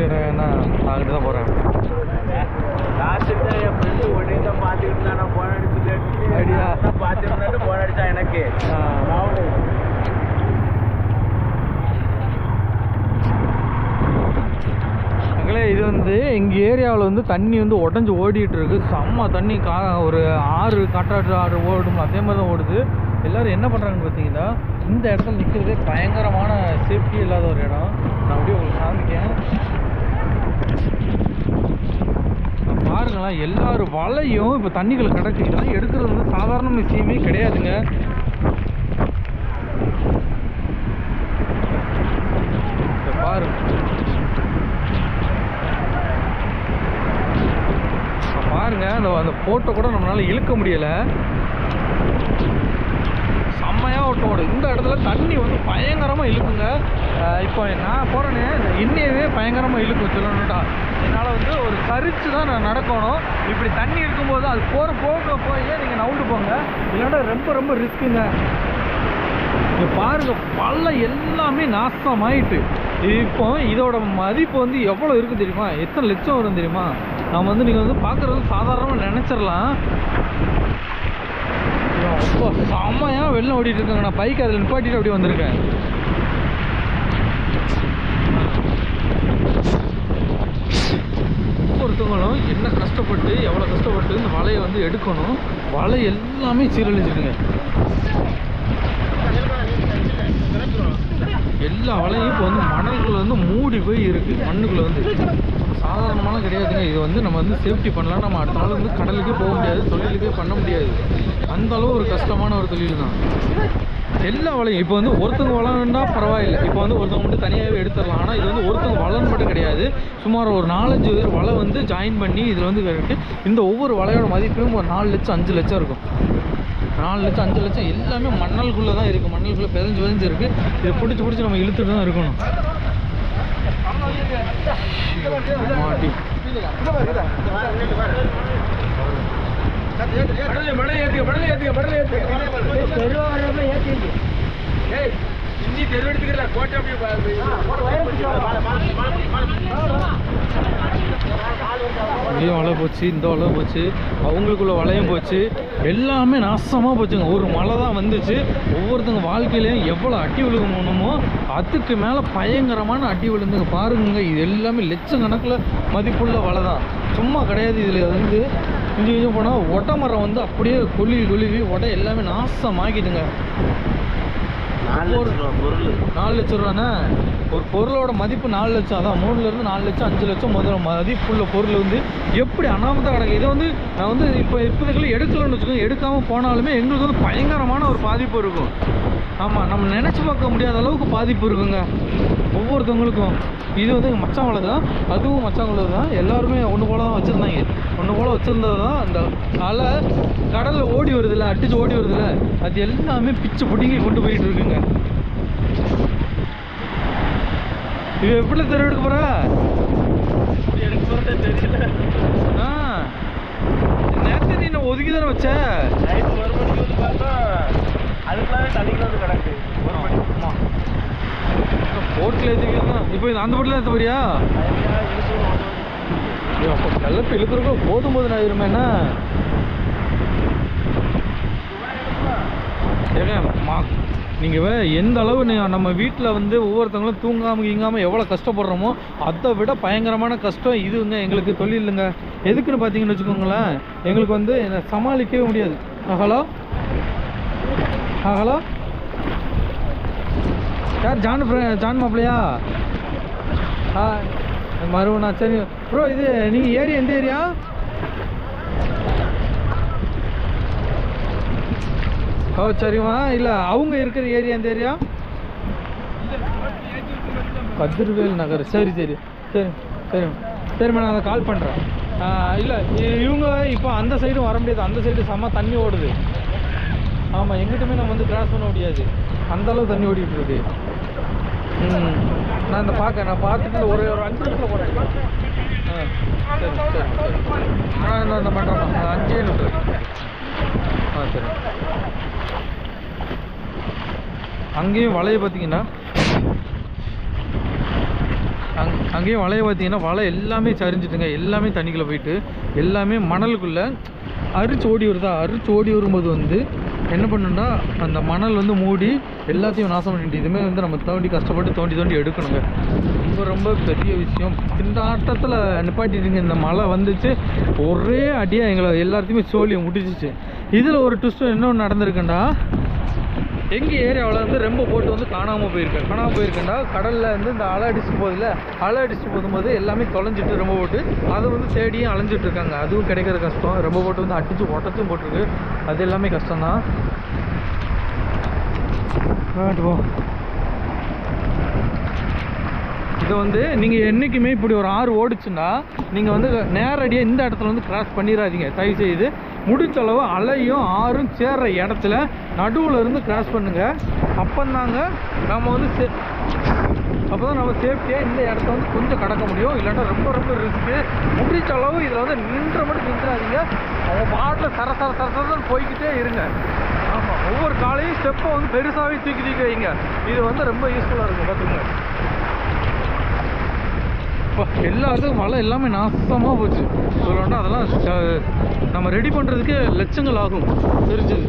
தெரிஞ்ச இடம் வேணா அங்கிட்டு தான் போகிறேன் எனக்கு? இது வந்து எங்கள் ஏரியாவில் வந்து தண்ணி வந்து உடஞ்சி ஓடிட்டு இருக்கு செம்ம தண்ணி. கா ஒரு ஆறு காற்றாற்று ஆறு ஓடும். அதே மாதிரி தான் ஓடுது. எல்லோரும் என்ன பண்ணுறாங்கன்னு பார்த்தீங்கன்னா இந்த இடத்துல நிற்கிறது பயங்கரமான சேஃப்டி இல்லாத ஒரு இடம். நான் அப்படியே உங்களுக்கு காமிக்கேன் பாருங்களேன் எல்லாரும் வலையும் இப்போ தண்ணிக்குள்ள கிடக்கு. இதெல்லாம் எடுக்கிறது வந்து சாதாரண விஷயமே கிடையாதுங்க. பாருங்க. பாருங்க அந்த அந்த போட்டோ கூட நம்மளால இழுக்க முடியலை. செம்மையாக ஓட்டோடு இந்த இடத்துல தண்ணி வந்து பயங்கரமாக இழுக்குங்க. இப்போ நான் போறேனே இன்னையவே பயங்கரமாக இழுக்கும் சொல்லணுட்டா என்னால் வந்து ஒரு சரிச்சு தான் நான் நடக்கணும். இப்படி தண்ணி இருக்கும்போது அது போகிற போக போய் நீங்கள் நவுண்டு போங்க. இல்லைன்னா ரொம்ப ரொம்ப ரிஸ்க்குங்க இங்கே பாருங்கள் பள்ளம் எல்லாமே நாசமாயிட்டு. இப்போ இதோட மதிப்பு வந்து எவ்வளோ இருக்குது தெரியுமா? எத்தனை லட்சம் வரும் தெரியுமா? நம்ம வந்து நீங்கள் வந்து பார்க்குறது சாதாரணமாக நினச்சிடலாம் அப்பா செம்மையா வெள்ளம் ஓடிட்டு இருக்காங்க நான் பைக் அதில் நிப்பாட்டிட்டு அப்படியே வந்திருக்கேன். ஒவ்வொருத்தவங்களும் என்ன கஷ்டப்பட்டு எவ்வளோ கஷ்டப்பட்டு இந்த வலையை வந்து எடுக்கணும் வலை எல்லாமே சீரழிஞ்சிருக்குங்க எல்லா வலையும் இப்போ வந்து மணல்குள்ளே வந்து மூடி போய் இருக்கு. மண்ணுக்குள்ளே வந்து. சாதாரணமான கிடையாதுங்க. இது வந்து நம்ம வந்து சேஃப்டி பண்ணலாம். நம்ம அடுத்த நாள் வந்து கடலுக்கே போக முடியாது தொழிலுக்கே பண்ண முடியாது. அந்த அளவு ஒரு கஷ்டமான ஒரு தொழில் தான். எல்லா வலையும் இப்போ வந்து ஒருத்தங்க வளரணுன்னா பரவாயில்லை. இப்போ வந்து ஒருத்தவங்க மட்டும் தனியாகவே எடுத்துடலாம். ஆனால் இது வந்து ஒருத்தவங்க வளன் மட்டும் கிடையாது. சுமார் ஒரு நாலஞ்சு பேர் வலை வந்து ஜாயின் பண்ணி இதில் வந்து இருக்கு. இந்த ஒவ்வொரு வலையோட மதிப்பையும் ஒரு நாலு லட்சம் அஞ்சு லட்சம் இருக்கும். நாலு லட்சம் அஞ்சு லட்சம் எல்லாமே மண்ணலுக்குள்ளே தான் இருக்குது மணலுக்குள்ளே பிதஞ்சு பிதஞ்சு இருக்குது இதை பிடிச்சி பிடிச்சி நம்ம இழுத்துட்டு தான் இருக்கணும். மாட்டி. இங்கேயும் வலை போச்சு இந்த வலை போச்சு அவங்களுக்குள்ள வலையும் போச்சு. எல்லாமே நாசமாக போச்சுங்க. ஒரு மழை தான் வந்துச்சு. ஒவ்வொருத்தங்க வாழ்க்கையிலையும் எவ்வளோ அடி விழுகணுமோ அதுக்கு மேலே பயங்கரமான அடி விழுந்துங்க. பாருங்க இது எல்லாமே லட்சக்கணக்கில் மதிப்புள்ள வலை தான். சும்மா கிடையாது இதில் வந்து கொஞ்சம் இது போனால் ஒட்டை மரம் வந்து அப்படியே கொழுவி கொழுவி ஒட்டை எல்லாமே நாசமாக்கிட்டுங்க. நாலு லட்ச ரூபாண்ணா பொருள். நாலு ஒரு பொருளோட மதிப்பு நாலு லட்சம். அதான் மூணுலேருந்து நாலு லட்சம் அஞ்சு லட்சம் முதல்ல மதிப்புள்ள பொருள் வந்து எப்படி அனாமத்தாக கிடக்கு இதை வந்து நான் வந்து இப்போ இப்போதைக்குள்ள எடுக்கலன்னு வச்சுக்கோங்க. எடுக்காமல் போனாலுமே எங்களுக்கு வந்து பயங்கரமான ஒரு பாதிப்பு இருக்கும். ஆமாம் நம்ம நினச்சி பார்க்க முடியாத அளவுக்கு பாதிப்பு இருக்குங்க. ஒவ்வொருத்தவங்களுக்கும். இது வந்து எங்கள் மச்சான் தான் அதுவும் மச்சான் வலை தான் எல்லாருமே ஒன்று போல தான் வச்சுருந்தாங்க. ஒன்று போல வச்சுருந்தது தான் அந்த அலை கடலில் ஓடி வருதுல்ல அடிச்சு ஓடி வருதுல்ல. அது எல்லாமே பிச்சு பிடிங்கி கொண்டு போயிட்டு இருக்குங்க. இது எப்படி தெரு எடுக்க போற? எனக்கு போகிறதே தெரியல. ஆ. நேரத்தை நீ ஒதுக்கி தானே வச்ச? நைட் ஒரு மணிக்கு வந்து பார்த்தா அதுக்குள்ளாவே தண்ணிக்குள்ள வந்து கிடக்கு. ஒரு மணி ஆமா போட்டில் ஏற்றிக்கலாம் இப்போ அந்த போட்டில் ஏற்ற போறியா? அப்போ கிளப்பி இழுக்கிறக்கோ போதும் போதும் ஆயிருமே என்ன? ஏங்க மா நீங்கள் எந்த அளவு நம்ம வீட்டில் வந்து ஒவ்வொருத்தவங்களும் தூங்காமல் கீங்காமல் எவ்வளோ கஷ்டப்படுறோமோ அதை விட பயங்கரமான கஷ்டம் இதுங்க எங்களுக்கு தொழிலுங்க. எதுக்குன்னு பார்த்தீங்கன்னு வச்சுக்கோங்களேன் எங்களுக்கு வந்து என்னை சமாளிக்கவே முடியாது. ஹலோ? ஆ ஹலோ? யார் ஜான் ஜான் மாப்பிளையா ஆ மருவனா சரி ப்ரோ இது நீங்கள் ஏரியா எந்த ஏரியா? ஓ சரிம்மா இல்லை அவங்க இருக்கிற ஏரியா அந்த ஏரியா? கதிர்வேல் நகர். சரி சரி. சரி சரி. சரிம்மா நான் அதை கால் பண்ணுறேன் இல்லை இவங்க இப்போ அந்த சைடும் வர முடியாது. அந்த சைடு செம்ம தண்ணி ஓடுது. ஆமாம் எங்கிட்டுமே நம்ம வந்து கிராஸ் பண்ண முடியாது. அந்தளவு தண்ணி ஓடிட்டு இருக்கு. ம். நான் இந்த பார்க்க நான் பார்த்துட்டு ஒரு ஒரு அஞ்சு நிமிஷத்தில் போகிறேன் ஆ சரி சரி. நான் இந்த பண்ணுறேன் அஞ்சே நிமிஷம். ஆ சரி அங்கேயும் வலையை பார்த்தீங்கன்னா அங் அங்கேயும் வலையை பார்த்தீங்கன்னா வலை எல்லாமே சரிஞ்சிட்டுங்க. எல்லாமே தண்ணிக்குள்ளே போயிட்டு எல்லாமே மணலுக்குள்ளே அரிச்சு ஓடி வருதா? அரிச்சு ஓடி வரும்போது வந்து என்ன பண்ணுன்னா அந்த மணல் வந்து மூடி எல்லாத்தையும் நாசம் பண்ணிட்டு இதுமே வந்து நம்ம தோண்டி கஷ்டப்பட்டு தோண்டி தோண்டி எடுக்கணுங்க. ரொம்ப ரொம்ப பெரிய விஷயம். திண்டாட்டத்தில் நிப்பாட்டிட்டுங்க இந்த மழை வந்துச்சு. ஒரே அடியாக எங்களை எல்லாத்தையுமே சோழியை முடிச்சிச்சு இதில் ஒரு ட்விஸ்ட் இன்னொன்று நடந்திருக்குண்டா? எங்கள் ஏரியாவில் வந்து ரெம்ப போட்டு வந்து காணாமல் போயிருக்கேன் காணாமல் போயிருக்குன்னா கடலில் வந்து இந்த அலை அடிச்சு போகுதுல அலை அடிச்சு போகும்போது எல்லாமே தொலைஞ்சிட்டு ரொம்ப போட்டு அதை வந்து தேடியும் அலைஞ்சிட்டு இருக்காங்க. அதுவும் கிடைக்கிற கஷ்டம். ரொம்ப போட்டு வந்து அடித்து உடச்சும் போட்டிருக்கு. அது எல்லாமே கஷ்டம்தான். ஆட்டு போ. இதை வந்து நீங்கள் என்றைக்குமே இப்படி ஒரு ஆறு ஓடிச்சுன்னா நீங்கள் வந்து நேரடியாக இந்த இடத்துல வந்து கிராஸ் பண்ணிடாதீங்க. தயவு செய்து முடிஞ்ச அலையும் ஆறும் சேர்ற இடத்துல நடுவில் இருந்து கிராஸ் பண்ணுங்கள் அப்போந்தாங்க நம்ம வந்து சே அப்போ தான் நம்ம சேஃப்டியாக இந்த இடத்த வந்து கொஞ்சம் கடக்க முடியும். இல்லாட்டா ரொம்ப ரொம்ப ரிஸ்க்கு முடிச்சளவு இதில் வந்து நின்ற மட்டும் நின்றாதீங்க. அவங்க பாட்டில் சர சர சர போய்கிட்டே போய்க்கிட்டே இருங்க. ஆமாம் ஒவ்வொரு காலையும் ஸ்டெப்பை வந்து பெருசாகவே தூக்கி தூக்கி வைங்க. இது வந்து ரொம்ப யூஸ்ஃபுல்லாக இருக்கும் பார்த்துங்க இப்போ எல்லாத்துக்கும் மழை எல்லாமே நாசமாக போச்சு. சொல்லணும்னா அதெல்லாம் நம்ம ரெடி பண்ணுறதுக்கு லட்சங்கள் ஆகும். தெரிஞ்சது.